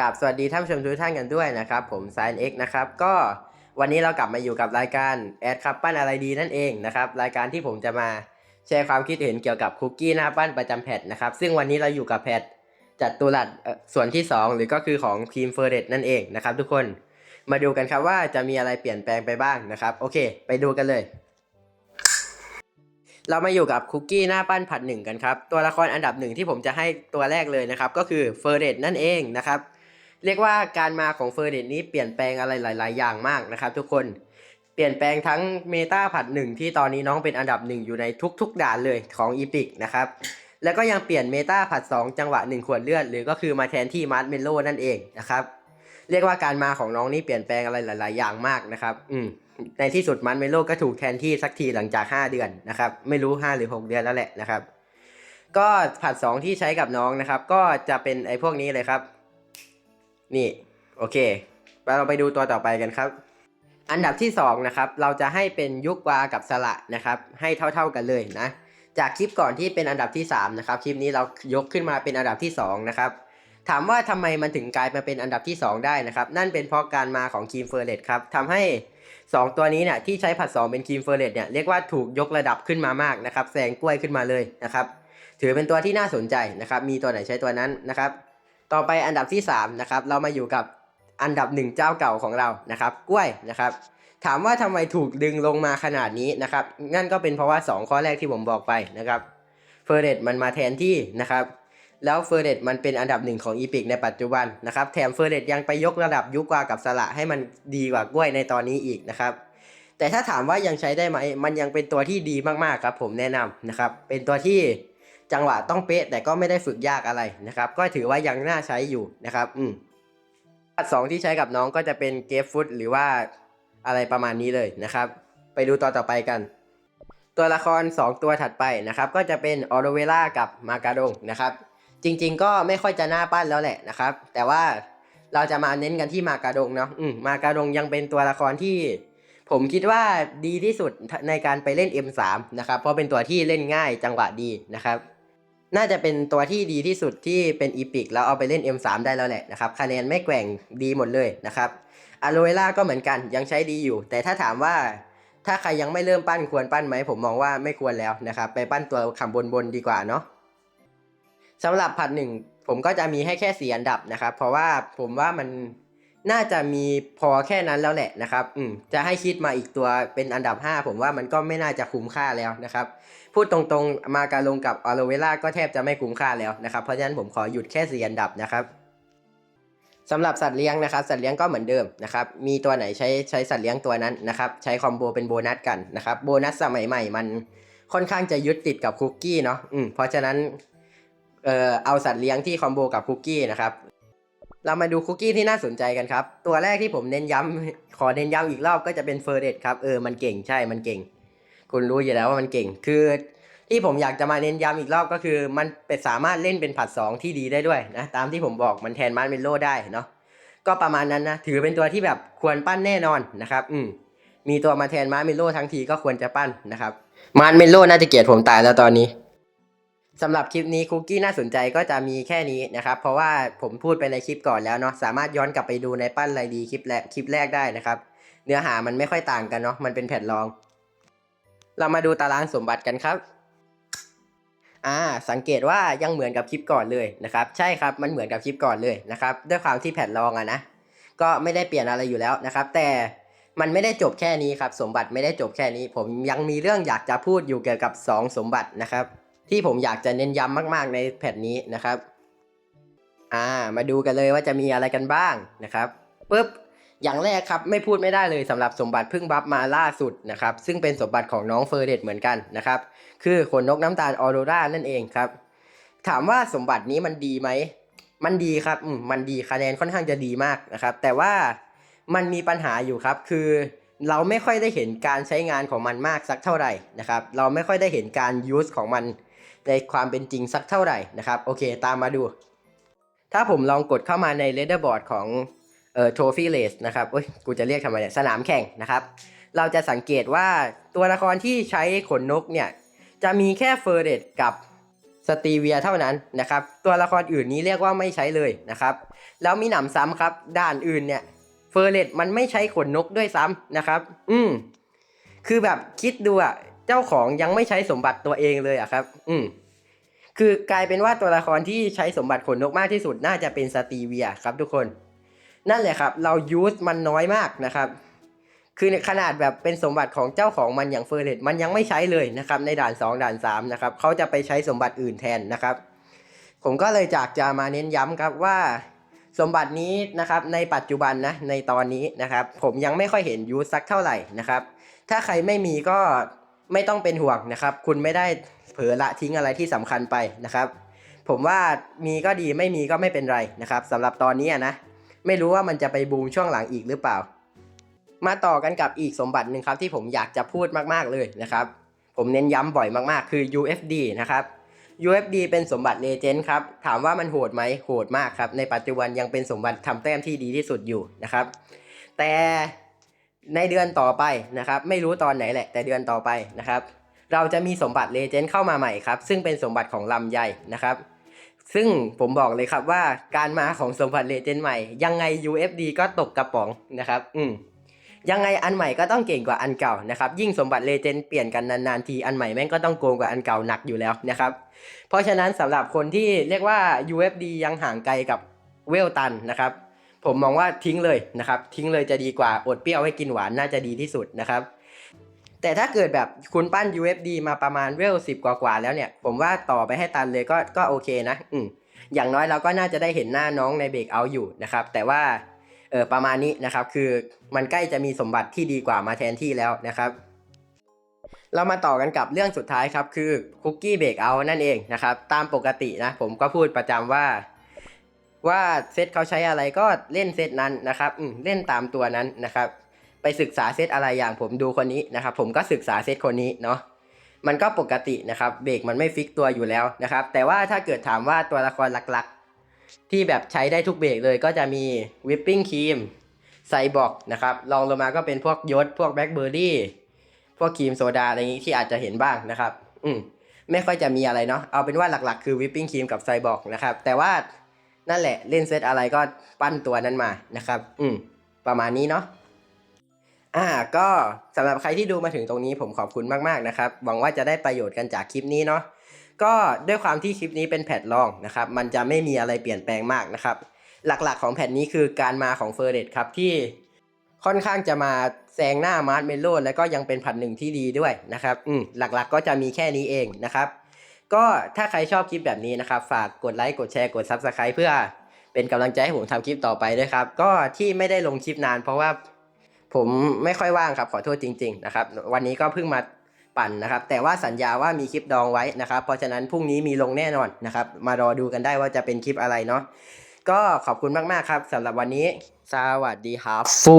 กับสวัสดีท่านผู้ชมทุกท่านกันด้วยนะครับ ผม s ซ i เอ็กนะครับก็วันนี้เรากลับมาอยู่กับรายการแอดครับปั้นอะไรดีนั่นเองนะครับรายการที่ผมจะมาแชร์ความคิดเห็นเกี่ยวกับคุกกี้หน้าปั้นประจำแพทนะครับซึ่งวันนี้เราอยู่กับแพทจัดตุรัสเอ่อส่วนที่ 2 หรือก็คือของครีมเฟอร์เรตนั่นเองนะครับทุกคนมาดูกันครับว่าจะมีอะไรเปลี่ยนแปลงไปบ้างนะครับ โอเค ไปดูกันเลย เรามาอยู่กับคุกกี้หน้าปั้นผัดหนึ่งกันครับ ตัวละครอันดับหนึ่งที่ผมจะให้ตัวแรกเลยนะครับ ก็คือเฟอร์เรตนั่นเองนะครับ เรียกว่าการมาของเฟอร์เรตนี้เปลี่ยนแปลงอะไรหลาย ๆ อย่างมากนะครับ ทุกคนเปลี่ยนแปลงทั้งเมตาผัดหนึ่งที่ตอนนี้น้องเป็นอันดับหนึ่งอยู่ในทุก ๆ ด่านเลยของอีพิกนะครับแล้วก็ยังเปลี่ยนเมตาผัด 2 จังหวะ 1 ขวดเลือด หรือก็คือมาแทนที่มาร์ทเมลโล่นั่นเองนะครับเรียกว่าการมาของน้องนี่เปลี่ยนแปลงอะไรหลาย ๆ อย่างมากนะครับอืมในที่สุดมันเมโลก็ถูกแทนที่สักทีหลังจาก 5 เดือนนะครับไม่รู้ 5 หรือ 6 เดือนแล้วแหละนะครับก็ผัด 2 ที่ใช้กับน้องนะครับก็จะเป็นไอ้พวกนี้เลยครับ นี่ โอเคเราไปดูตัวต่อไปกันครับ อันดับที่ 2 นะครับ เราจะให้เป็นยุกวากับสละนะครับ ให้เท่า ๆกันเลยนะ จากคลิปก่อนที่เป็นอันดับที่ 3 นะครับ คลิปนี้เรายกขึ้นมาเป็นอันดับที่ 2 นะครับ ถามว่าทำไมมันถึงกลายมาเป็นอันดับที่ 2 ได้นะครับ นั่นเป็นเพราะการมาของครีมเฟอร์เรตครับทำให้ 2 ตัวนี้เนี่ยที่ใช้ผัด 2 เป็นครีมเฟอร์เรตเนี่ยเรียกว่าถูกยกระดับขึ้นมามากนะครับแซงกล้วยขึ้นมาเลยนะครับ ถือเป็นตัวที่น่าสนใจนะครับ มีตัวไหนใช้ตัวนั้นนะครับ ต่อไปอันดับที่3นะครับเรามาอยู่กับอันดับหนึ่งเจ้าเก่าของเรานะครับ กล้วยนะครับ ถามว่าทำไมถูกดึงลงมาขนาดนี้นะครับนั่นก็เป็นเพราะว่า 2 ข้อแรกที่ผมบอกไปนะครับเฟอร์เรตมันมาแทนที่นะครับแล้วเฟอร์เรตมันเป็นอันดับหนึ่งของอีพิกในปัจจุบันนะครับแถมเฟอร์เรตยังไปยกระดับยุกวากับสละให้มันดีกว่ากล้วยในตอนนี้อีกนะครับแต่ถ้าถามว่ายังใช้ได้ไหม มันยังเป็นตัวที่ดีมากๆครับผมแนะนำนะครับ เป็นตัวที่ จังหวะต้องเป๊ะแต่ก็ไม่ได้ฝึกยากอะไรนะครับ ก็ถือว่ายังน่าใช้อยู่นะครับ อืมอันสองที่ใช้กับน้องก็จะเป็นเกฟฟุตหรือว่าอะไรประมาณนี้เลยนะครับ ไปดูต่อต่อไปกัน ตัวละคร 2 ตัวถัดไปนะครับ ก็จะเป็นออโรเวล่ากับมาการงนะครับ จริง ๆ ก็ไม่ค่อยจะน่าปั้นแล้วแหละนะครับ แต่ว่าเราจะมาเน้นกันที่มาการงเนาะอืมมาการงยังเป็นตัวละครที่ ผมคิดว่าดีที่สุดในการไปเล่น M3 นะครับ เพราะเป็นตัวที่เล่นง่ายจังหวะดีนะครับ น่าจะเป็นตัวที่ดีที่สุดที่เป็นอีพิกแล้วเอาไปเล่น M3 ได้แล้วแหละนะครับคะแนนไม่แกว่งดีหมดเลยนะครับอโลเวล่าก็เหมือนกันยังใช้ดีอยู่ แต่ถ้าถามว่าถ้าใครยังไม่เริ่มปั้นควรปั้นไหมผมมองว่าไม่ควรแล้วนะครับ ไปปั้นตัวคำบนบนดีกว่าเนาะสำหรับผัดหนึ่งผมก็จะมีให้แค่สี่อันดับนะครับ เพราะว่าผมว่ามัน น่าจะมีพอแค่นั้นแล้วแหละนะครับ อืม จะให้คิดมาอีกตัวเป็นอันดับ 5 ผมว่ามันก็ไม่น่าจะคุ้มค่าแล้วนะครับ พูดตรงๆ มาการลงกับอโลเวล่าก็แทบจะไม่คุ้มค่าแล้วนะครับ เพราะฉะนั้นผมขอหยุดแค่สี่อันดับนะครับสำหรับสัตว์เลี้ยงนะครับ สัตว์เลี้ยงก็เหมือนเดิมนะครับ มีตัวไหนใช้ใช้สัตว์เลี้ยงตัวนั้นนะครับ ใช้คอมโบเป็นโบนัสกันนะครับ โบนัสสมัยใหม่มันค่อนข้างจะยึดติดกับคุกกี้เนาะ อืม เพราะฉะนั้น เอ่อ เอาสัตว์เลี้ยงที่คอมโบกับคุกกี้นะครับ เรามาดูคุกกี้ที่น่าสนใจกันครับ ตัวแรกที่ผมเน้นย้ำขอเน้นย้ำอีกรอบก็จะเป็นเฟอร์เรตครับ เออ มันเก่งใช่ มันเก่ง คุณรู้อยู่แล้วว่ามันเก่ง คือ ที่ผมอยากจะมาเน้นย้ำอีกรอบก็คือ มันเป็นสามารถเล่นเป็นผัด 2 ที่ดีได้ด้วยนะ ตามที่ผมบอกมันแทนมาร์เมลโล่ได้เนาะ ก็ประมาณนั้นนะ ถือเป็นตัวที่แบบควรปั้นแน่นอนนะครับ อืม มีตัวมาแทนมาร์เมลโล่ทั้งทีก็ควรจะปั้นนะครับ มาร์เมลโล่น่าจะเกลียดผมตายแล้วตอนนี้ สำหรับคลิปนี้คุกกี้น่าสนใจก็จะมีแค่นี้นะครับ เพราะว่าผมพูดไปในคลิปก่อนแล้วเนาะสามารถย้อนกลับไปดูในปั้นไรดีคลิปแรกคลิปแรกได้นะครับ เนื้อหามันไม่ค่อยต่างกันเนาะมันเป็นแผ่นรอง เรามาดูตารางสมบัติกันครับอ่าสังเกตว่ายังเหมือนกับคลิปก่อนเลยนะครับใช่ครับมันเหมือนกับคลิปก่อนเลยนะครับด้วยความที่แผ่นรองอะนะก็ไม่ได้เปลี่ยนอะไรอยู่แล้วนะครับ แต่มันไม่ได้จบแค่นี้ครับสมบัติไม่ได้จบแค่นี้ ผมยังมีเรื่องอยากจะพูดอยู่เกี่ยวกับ 2 สมบัตินะครับ ที่ผมอยากจะเน้นย้ำมากๆในแผ่นนี้นะครับ อ่า มาดูกันเลยว่าจะมีอะไรกันบ้างนะครับปุ๊บอย่างแรกครับไม่พูดไม่ได้เลยสำหรับสมบัติพิ่งบัฟมาล่าสุดนะครับซึ่งเป็นสมบัติของน้องเฟอร์เรตเหมือนกันนะครับคือขนนกน้ำตาลออโรรานั่นเองครับ ถามว่าสมบัตินี้มันดีไหมมันดีครับอืมมันดีคะแนนค่อนข้างจะดีมากนะครับ แต่ว่ามันมีปัญหาอยู่ครับ คือเราไม่ค่อยได้เห็นการใช้งานของมันมากสักเท่าไหร่นะครับ เราไม่ค่อยได้เห็นการยูสของมัน ในความเป็นจริงสักเท่าไหร่นะครับโอเคตามมาดู ถ้าผมลองกดเข้ามาในเลเดอร์บอร์ดของเอ่อโทฟี่เลสนะครับเอ้ยกูจะเรียกทำไมเนี่ยสนามแข่งนะครับ เราจะสังเกตว่าตัวละครที่ใช้ขนนกเนี่ย จะมีแค่เฟอร์เรตกับสตีเวียเท่านั้นนะครับ ตัวละครอื่นนี้เรียกว่าไม่ใช้เลยนะครับ แล้วมีหนำซ้ำครับด่านอื่นเนี่ยเฟอร์เรตมันไม่ใช้ขนนกด้วยซ้ำนะครับ อืมคือแบบคิดดูอะ เจ้าของยังไม่ใช้สมบัติตัวเองเลยอะครับ อืมคือกลายเป็นว่าตัวละครที่ใช้สมบัติขนนกมากที่สุดน่าจะเป็นสตีเวียครับทุกคน นั่นแหละครับ เรายูสมันน้อยมากนะครับ คือขนาดแบบเป็นสมบัติของเจ้าของมันอย่างเฟอร์เรตมันยังไม่ใช้เลยนะครับ ในด่าน 2 ด่าน3นะครับเขาจะไปใช้สมบัติอื่นแทนนะครับ ผมก็เลยจากจะมาเน้นย้ำครับว่าสมบัตินี้นะครับในปัจจุบันนะในตอนนี้นะครับ ผมยังไม่ค่อยเห็นยูสสักเท่าไหร่นะครับ ถ้าใครไม่มีก็ ไม่ต้องเป็นห่วงนะครับ คุณไม่ได้เผลอละทิ้งอะไรที่สำคัญไปนะครับ ผมว่ามีก็ดีไม่มีก็ไม่เป็นไรนะครับสำหรับตอนนี้นะ ไม่รู้ว่ามันจะไปบูมช่วงหลังอีกหรือเปล่า มาต่อกันกับอีกสมบัติหนึ่งครับ ที่ผมอยากจะพูดมากๆเลยนะครับ ผมเน้นย้ำบ่อยมากๆ คือ UFD นะครับ UFD เป็นสมบัติเลเจนด์ครับ ถามว่ามันโหดไหมโหดมากครับ ในปัจจุบันยังเป็นสมบัติทำแต้มที่ดีที่สุดอยู่นะครับ แต่ ในเดือนต่อไปนะครับ ไม่รู้ตอนไหนแหละ แต่เดือนต่อไปนะครับ เราจะมีสมบัติเลเจนด์เข้ามาใหม่ครับ ซึ่งเป็นสมบัติของลำไยนะครับ ซึ่งผมบอกเลยครับว่าการมาของสมบัติเลเจนด์ใหม่ ยังไง UFD ก็ตกกระป๋องนะครับ อืมยังไงอันใหม่ก็ต้องเก่งกว่าอันเก่านะครับ ยิ่งสมบัติเลเจนด์เปลี่ยนกันนานๆทีอันใหม่แม่งก็ต้องโกงกว่าอันเก่าหนักอยู่แล้วนะครับ เพราะฉะนั้นสำหรับคนที่เรียกว่า UFD ยังห่างไกลกับเวลตันนะครับ ผมมองว่าทิ้งเลยนะครับ ทิ้งเลยจะดีกว่าอดเปรี้ยวให้กินหวานน่าจะดีที่สุดนะครับ แต่ถ้าเกิดแบบคุณปั้น UFD มาประมาณเวลสิบกว่าๆแล้วเนี่ย ผมว่าต่อไปให้ตันเลยก็ก็โอเคนะ อืมอย่างน้อยเราก็น่าจะได้เห็นหน้าน้องในเบรกเอาอยู่นะครับ แต่ว่าเออประมาณนี้นะครับ คือมันใกล้จะมีสมบัติที่ดีกว่ามาแทนที่แล้วนะครับ เรามาต่อกันกับเรื่องสุดท้ายครับ คือคุกกี้เบรกเอานั่นเองนะครับ ตามปกตินะ ผมก็พูดประจำว่า ว่าเซตเขาใช้อะไรก็เล่นเซตนั้นนะครับเล่นตามตัวนั้นนะครับ ไปศึกษาเซตอะไรอย่างผมดูคนนี้นะครับ ผมก็ศึกษาเซตคนนี้เนาะมันก็ปกตินะครับ เบรกมันไม่ฟิกตัวอยู่แล้วนะครับ แต่ว่าถ้าเกิดถามว่าตัวละครหลักๆ ที่แบบใช้ได้ทุกเบรกเลยก็จะมีวิปปิ้งครีมไซบอกนะครับลองลงมาก็เป็นพวกยศพวกแบล็คเบอร์รี่พวกครีมโซดาอะไรอย่างนี้ที่อาจจะเห็นบ้างนะครับ อืมไม่ค่อยจะมีอะไรเนาะเอาเป็นว่าหลักๆ คือวิปปิ้งครีมกับไซบอกนะครับ แต่ว่า นั่นแหละเล่นเซตอะไรก็ปั้นตัวนั้นมานะครับ อืมประมาณนี้เนาะอ่าก็สำหรับใครที่ดูมาถึงตรงนี้ผมขอบคุณมากๆนะครับหวังว่าจะได้ประโยชน์กันจากคลิปนี้เนาะก็ด้วยความที่คลิปนี้เป็นแพทลองนะครับ มันจะไม่มีอะไรเปลี่ยนแปลงมากนะครับ หลักๆของแพทนี้คือการมาของเฟอร์เรตครับที่ค่อนข้างจะมาแซงหน้ามาร์ทเมโลแล้วก็ยังเป็นผัดหนึ่งที่ดีด้วยนะครับ อืมหลักๆก็จะมีแค่นี้เองนะครับ ก็ถ้าใครชอบคลิปแบบนี้นะครับ ฝากกดไลค์กดแชร์กด Subscribe เพื่อเป็นกำลังใจให้ผมทำคลิปต่อไปด้วยครับ ก็ที่ไม่ได้ลงคลิปนาน เพราะว่าผมไม่ค่อยว่างครับขอโทษจริง ๆ นะครับ วันนี้ก็เพิ่งมาปั่นนะครับ แต่ว่าสัญญาว่ามีคลิปดองไว้นะครับ เพราะฉะนั้นพรุ่งนี้มีลงแน่นอนนะครับ มารอดูกันได้ว่าจะเป็นคลิปอะไรเนาะก็ขอบคุณมากๆครับสำหรับวันนี้ สวัสดีครับฟู